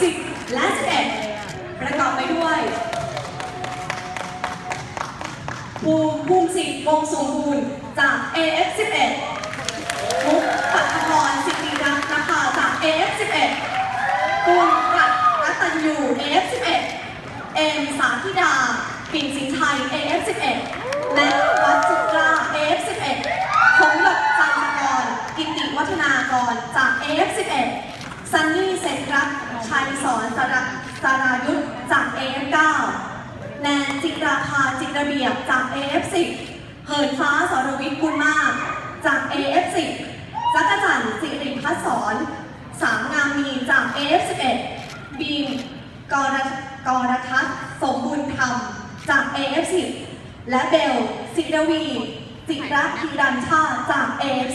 10 และ 11 ประกอบไปด้วยภูมิภูมิสิทธิ์วงสมบูรณ์จาก AF11 มุกปัทพรสิริรัตน์นะคะจาก AF11 กุลรัตน์รัตัญยู AF11 เอมสาธิดา ปิ่นสินชัย AF11 และวัดจิตรา AF11 คงหยกจันทกร กิติวัฒนากรจาก AF11 ซันนี่เศรษฐรัตน์ชัยสอนสระสารายุทธจาก AF9 แนนจิราภาจิตระเบียบจาก AF10 เหินฟ้าสรวิทย์กุลมาก จาก AF10 จักรจันทร์สิริพัฒสอนสามงามมีจาก AF11 บีมกรกรทัศสมบุญธรรมจาก AF10 และเบลศิรวี จิระธีรันชาจาก AF10